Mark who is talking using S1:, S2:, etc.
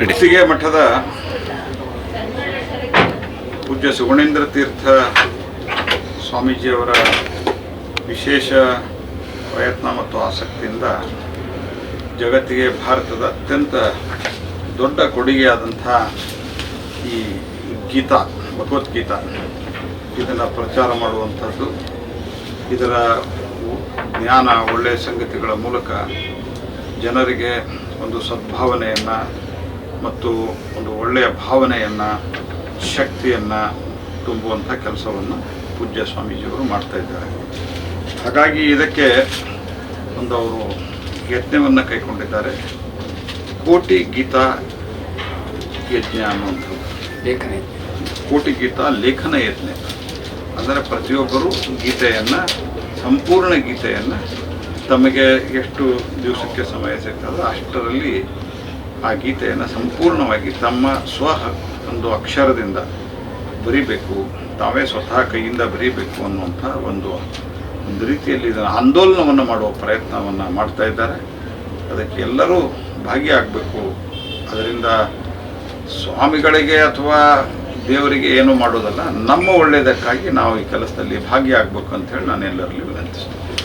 S1: ಇಟ್ಟಿಗೆ ಮಠದ ಪೂಜ್ಯ ಸುಗುಣೇಂದ್ರ ತೀರ್ಥ ಸ್ವಾಮೀಜಿಯವರ ವಿಶೇಷ ಪ್ರಯತ್ನ ಮತ್ತು ಆಸಕ್ತಿಯಿಂದ ಜಗತ್ತಿಗೆ ಭಾರತದ ಅತ್ಯಂತ ದೊಡ್ಡ ಕೊಡುಗೆಯಾದಂಥ ಈ ಗೀತಾ, ಭಗವದ್ಗೀತಾ, ಇದನ್ನು ಪ್ರಚಾರ ಮಾಡುವಂಥದ್ದು. ಇದರ ಜ್ಞಾನ ಒಳ್ಳೆಯ ಸಂಗತಿಗಳ ಮೂಲಕ ಜನರಿಗೆ ಒಂದು ಸದ್ಭಾವನೆಯನ್ನು ಮತ್ತು ಒಂದು ಒಳ್ಳೆಯ ಭಾವನೆಯನ್ನು ಶಕ್ತಿಯನ್ನು ತುಂಬುವಂಥ ಕೆಲಸವನ್ನು ಪೂಜ್ಯ ಸ್ವಾಮೀಜಿಯವರು ಮಾಡ್ತಾ ಇದ್ದಾರೆ. ಹಾಗಾಗಿ ಇದಕ್ಕೆ ಒಂದು ಅವರು ಯಜ್ಞವನ್ನು ಕೈಗೊಂಡಿದ್ದಾರೆ. ಕೋಟಿ ಗೀತಾ ಯಜ್ಞ ಅನ್ನುವಂಥದ್ದು.
S2: ಲೇಖನ
S1: ಕೋಟಿ ಗೀತಾ ಲೇಖನ ಯಜ್ಞ. ಅಂದರೆ ಪ್ರತಿಯೊಬ್ಬರು ಗೀತೆಯನ್ನು ಸಂಪೂರ್ಣ ಗೀತೆಯನ್ನು ತಮಗೆ ಎಷ್ಟು ದಿವಸಕ್ಕೆ ಸಮಯ ಸಿಗ್ತದೋ ಅಷ್ಟರಲ್ಲಿ ಆ ಗೀತೆಯನ್ನು ಸಂಪೂರ್ಣವಾಗಿ ತಮ್ಮ ಸ್ವ ಒಂದು ಅಕ್ಷರದಿಂದ ಬರೀಬೇಕು, ತಾವೇ ಸ್ವತಃ ಕೈಯಿಂದ ಬರೀಬೇಕು ಅನ್ನುವಂಥ ಒಂದು ಒಂದು ರೀತಿಯಲ್ಲಿ ಇದನ್ನು ಆಂದೋಲನವನ್ನು ಮಾಡುವ ಪ್ರಯತ್ನವನ್ನು ಮಾಡ್ತಾ ಇದ್ದಾರೆ. ಅದಕ್ಕೆ ಎಲ್ಲರೂ ಭಾಗಿಯಾಗಬೇಕು. ಅದರಿಂದ ಸ್ವಾಮಿಗಳಿಗೆ ಅಥವಾ ದೇವರಿಗೆ ಏನು ಮಾಡೋದಲ್ಲ, ನಮ್ಮ ಒಳ್ಳೆಯದಕ್ಕಾಗಿ ನಾವು ಈ ಕೆಲಸದಲ್ಲಿ ಭಾಗಿಯಾಗಬೇಕು ಅಂತ ಹೇಳಿ ನಾನು ಎಲ್ಲರಲ್ಲಿ ವಿನಂತಿಸ್ತೇನೆ.